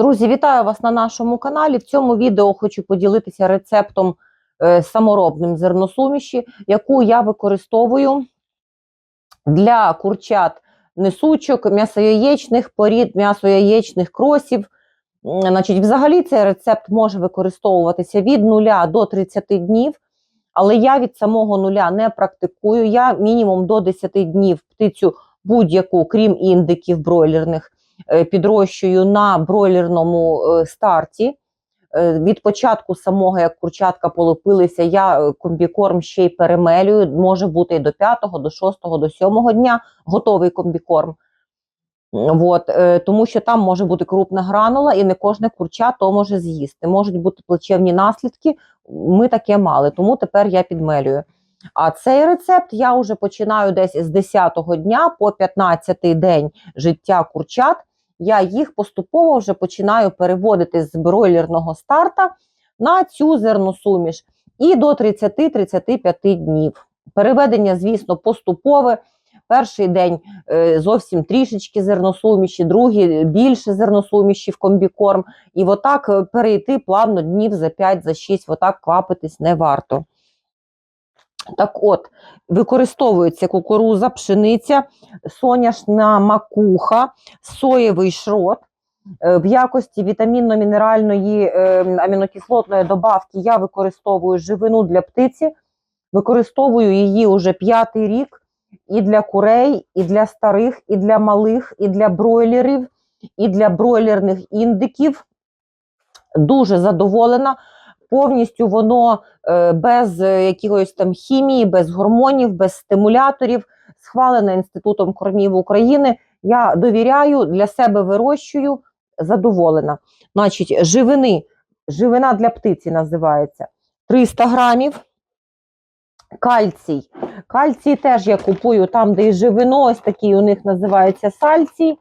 Друзі, вітаю вас на нашому каналі. В цьому відео хочу поділитися рецептом е, саморобним зерносуміші, яку я використовую для курчат несучок, м'ясояєчних порід, м'ясояєчних кросів. Значить, взагалі цей рецепт може використовуватися від 0 до 30 днів, але я від самого нуля не практикую. Я мінімум до 10 днів птицю будь-яку, крім індиків бройлерних, підрощую на бройлерному е, старті. Е, Від початку самого, як курчатка полопилися, я е, комбікорм ще й перемелюю. Може бути і до 5, до 6, до 7 дня готовий комбікорм. От, е, тому що там може бути крупна гранула, і не кожне курча то може з'їсти. Можуть бути плачевні наслідки. Ми таке мали, тому тепер я підмелюю. А цей рецепт я вже починаю десь з 10-го дня по 15-й день життя курчат. Я їх поступово вже починаю переводити з бройлерного старта на цю зерносуміш і до 30-35 днів. Переведення, звісно, поступове. Перший день е, зовсім трішечки зерносуміші, другий більше зерносуміші в комбікорм. І отак е, перейти плавно днів за 5, за 6, отак квапитись не варто. Так от, використовується кукуруза, пшениця, соняшна макуха, соєвий шрот. Е, В якості вітамінно-мінеральної е, амінокислотної добавки я використовую живину для птиці, використовую її уже п'ятий рік і для курей, і для старих, і для малих, і для бройлерів, і для бройлерних індиків. Дуже задоволена. Повністю воно е, без е, якогось там хімії, без гормонів, без стимуляторів, схвалене Інститутом кормів України. Я довіряю, для себе вирощую, задоволена. Значить, живини, живина для птиці називається 300 грамів. Кальцій. Кальцій теж я купую там, де і живино, ось такий у них називається сальцій.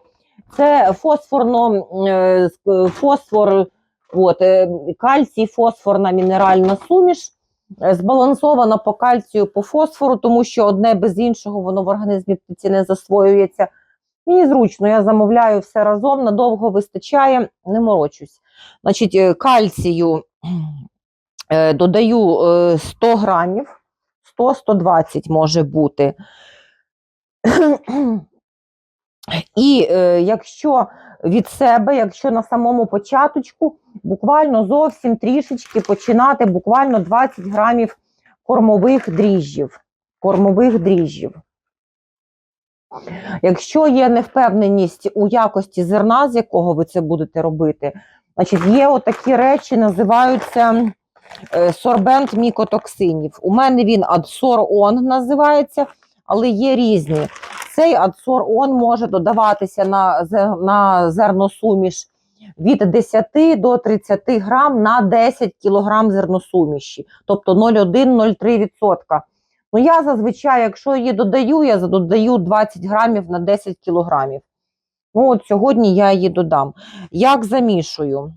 Це фосфорно, е, фосфор, от, е, кальцій, фосфорна мінеральна суміш. е, Збалансована по кальцію, по фосфору, тому що одне без іншого воно в організмі птиці не засвоюється. Мені зручно, я замовляю все разом, надовго вистачає, не морочусь. Значить, е, кальцію додаю е, 100 грамів. 100-120 може бути. І е, якщо від себе, якщо на самому початочку, буквально зовсім трішечки починати, буквально 20 грамів кормових дріжджів. Кормових дріжджів. Якщо є невпевненість у якості зерна, з якого ви це будете робити, значить є отакі речі, називаються е, сорбент мікотоксинів. У мене він адсор-он називається, але є різні. Цей адсор-он може додаватися на, на зерносуміш від 10 до 30 грам на 10 кілограм зерносуміші, тобто 0,1-0,3%. Ну, я зазвичай, якщо її додаю, я додаю 20 грамів на 10 кілограмів. Ну, от сьогодні я її додам. Як замішую?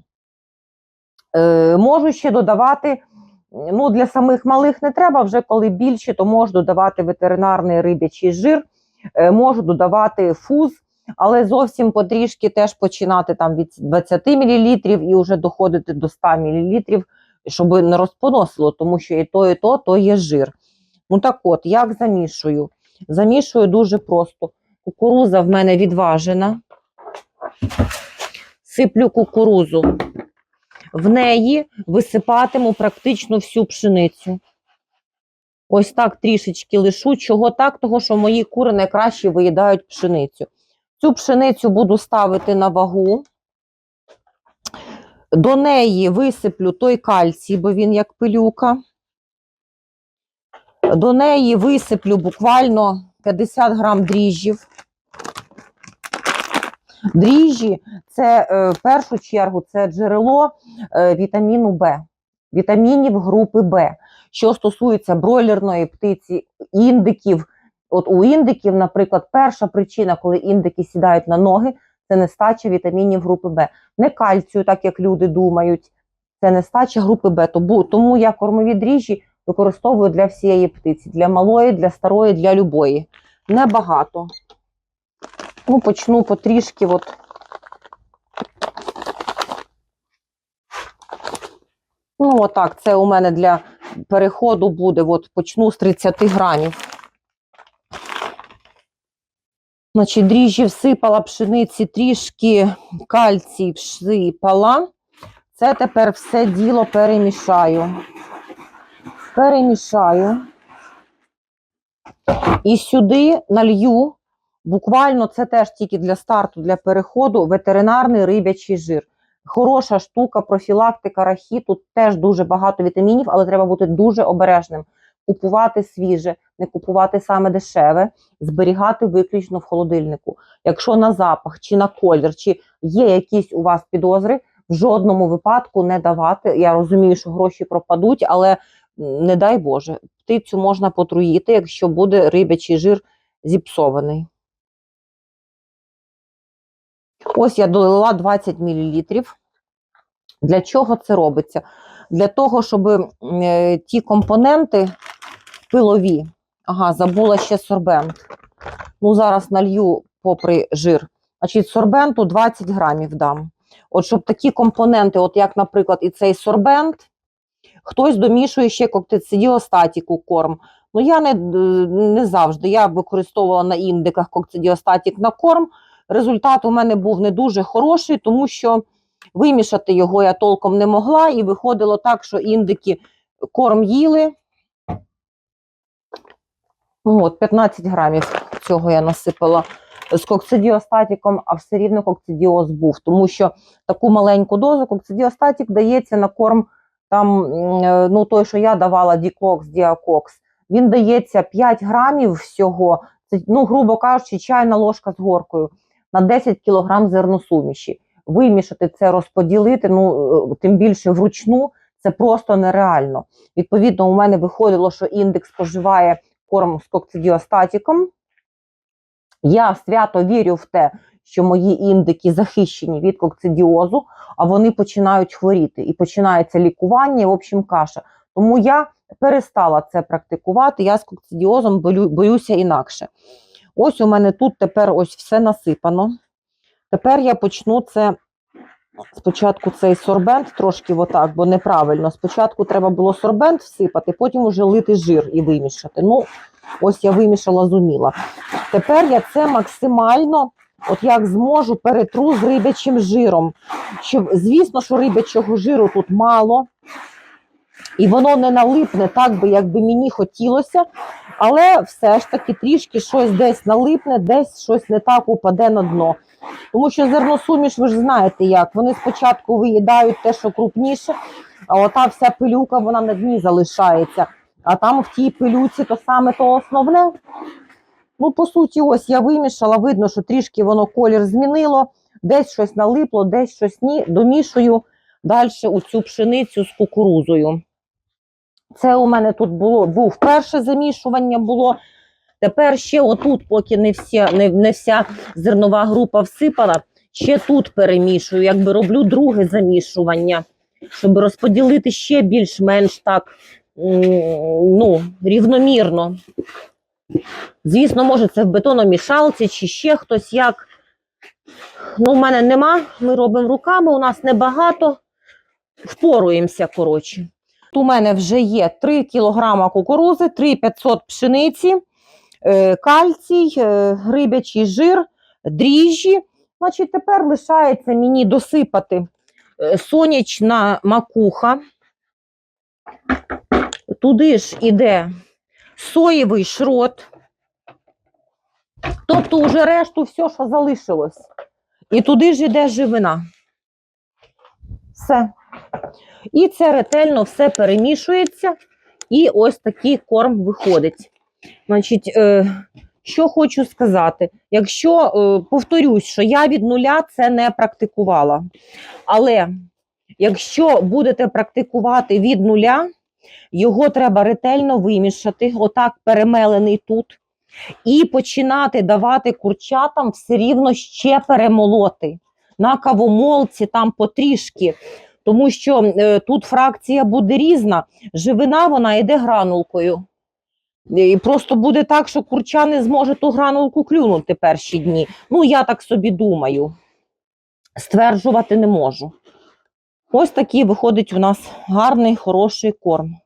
Е, можу ще додавати, ну для самих малих не треба, вже коли більше, то можу додавати ветеринарний рибячий жир, е, можу додавати фуз, але зовсім потрішки теж починати там від 20 мл і вже доходити до 100 мл, щоб не розпоносило, тому що і то, і то, то є жир. Ну так от, як замішую? Замішую дуже просто. Кукуруза в мене відважена. Сиплю кукурузу в неї висипатиму практично всю пшеницю. Ось так трішечки лишу. Чого так? Того, що мої кури найкраще виїдають пшеницю. Цю пшеницю буду ставити на вагу. До неї висиплю той кальцій, бо він як пилюка. До неї висиплю буквально 50 грам дріжджів. Дріжджі це е, в першу чергу це джерело е, вітаміну Б, вітамінів групи Б. Що стосується бройлерної птиці, індиків, от у індиків, наприклад, перша причина, коли індики сідають на ноги, це нестача вітамінів групи Б. Не кальцію, так як люди думають, це нестача групи Б. Тому, тому я кормові дріжджі використовую для всієї птиці, для малої, для старої, для любої. Небагато. Ну, почну потрішки от Ну, отак, це у мене для переходу буде. От почну з 30 грамів. Значить, дріжджі всипала пшениці, трішки кальцій всипала. Це тепер все діло перемішаю. Перемішаю. І сюди налью, буквально це теж тільки для старту, для переходу, ветеринарний рибячий жир. Хороша штука, профілактика рахі. Тут теж дуже багато вітамінів, але треба бути дуже обережним. Купувати свіже, не купувати саме дешеве, зберігати виключно в холодильнику. Якщо на запах чи на колір, чи є якісь у вас підозри, в жодному випадку не давати. Я розумію, що гроші пропадуть, але не дай Боже, птицю можна потруїти, якщо буде рибячий жир зіпсований. Ось я долила 20 мл. Для чого це робиться? Для того, щоб е, ті компоненти пилові, ага, забула ще сорбент. Ну, зараз налью попри жир. Значить, сорбенту 20 грамів дам. От щоб такі компоненти, от як, наприклад, і цей сорбент, хтось домішує ще коктицидіостатіку корм. Ну, я не, не завжди. Я використовувала на індиках коктидіостатік на корм. Результат у мене був не дуже хороший, тому що вимішати його я толком не могла, і виходило так, що індики корм їли. От 15 грамів цього я насипала з кокцидіостатіком, а все рівно кокцидіоз був, тому що таку маленьку дозу кокцидіостатік дається на корм там, ну той, що я давала Дікокс, Діакокс, він дається 5 грамів всього, це, ну, грубо кажучи, чайна ложка з горкою на 10 кілограм зерносуміші. Вимішати це, розподілити, ну е, тим більше вручну, це просто нереально. Відповідно, у мене виходило, що індекс споживає корм з кокцидіостатіком. Я свято вірю в те, що мої індики захищені від кокцидіозу, а вони починають хворіти і починається лікування, і, в общем, каша. Тому я перестала це практикувати. Я з кокцидіозом болю, боюся інакше. Ось у мене тут тепер ось все насипано. Тепер я почну це спочатку цей сорбент трошки отак, бо неправильно. Спочатку треба було сорбент всипати, потім вже лити жир і вимішати. Ну, ось я вимішала, зуміла. Тепер я це максимально, от як зможу, перетру з рибячим жиром. Щоб, звісно, що рибячого жиру тут мало, і воно не налипне так, би, як би мені хотілося, але все ж таки трішки щось десь налипне, десь щось не так упаде на дно. Тому що зерносуміш, ви ж знаєте як, вони спочатку виїдають те, що крупніше, а ота вся пилюка вона на дні залишається. А там в тій пилюці то саме то основне. Ну, по суті, ось я вимішала, видно, що трішки воно колір змінило, десь щось налипло, десь щось ні. Домішую далі у цю пшеницю з кукурузою. Це у мене тут було, був перше замішування було. Тепер ще отут, поки не, всі, не, не вся зернова група всипала, ще тут перемішую, якби роблю друге замішування, щоб розподілити ще більш-менш так ну, рівномірно. Звісно, може, це в бетономішалці чи ще хтось як. Ну, у мене нема. Ми робимо руками, у нас небагато. Впоруємося, коротше. У мене вже є 3 кг кукурузи, 3,500 пшениці, е, кальцій, е, рибячий жир, дріжджі. Значить, тепер лишається мені досипати е, сонячна макуха. Туди ж іде соєвий шрот. Тобто, вже решту все, що залишилось. І туди ж іде живина. Все. І це ретельно все перемішується, і ось такий корм виходить. Значить, е, що хочу сказати, якщо е, повторюсь, що я від нуля це не практикувала. Але якщо будете практикувати від нуля, його треба ретельно вимішати, отак перемелений тут, і починати давати курчатам все рівно ще перемолоти. На кавомолці там потрішки. Тому що е, тут фракція буде різна. Живина вона йде гранулкою. І просто буде так, що курча не зможе ту гранулку клюнути перші дні. Ну, я так собі думаю. Стверджувати не можу. Ось такий виходить у нас гарний, хороший корм.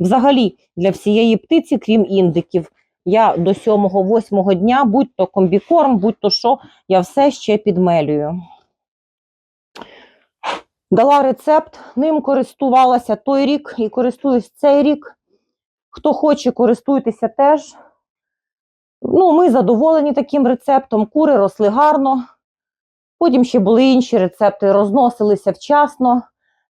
Взагалі, для всієї птиці, крім індиків, я до 7-8 дня, будь то комбікорм, будь то що, я все ще підмелюю. Дала рецепт, ним користувалася той рік і користуюсь цей рік. Хто хоче, користуйтеся теж. Ну, ми задоволені таким рецептом. Кури росли гарно. Потім ще були інші рецепти, розносилися вчасно,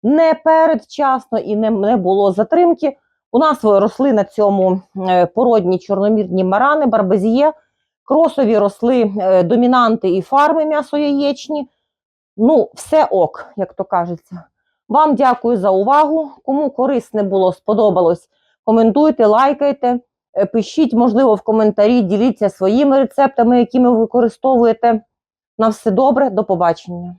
не передвчасно і не, не було затримки. У нас росли на цьому е, породні чорномірні марани, барбезіє, кросові росли е, домінанти і фарми м'ясо-яєчні. Ну, все ок, як то кажеться. Вам дякую за увагу. Кому корисне було, сподобалось, коментуйте, лайкайте, е, пишіть, можливо, в коментарі, діліться своїми рецептами, які ви використовуєте. На все добре, до побачення.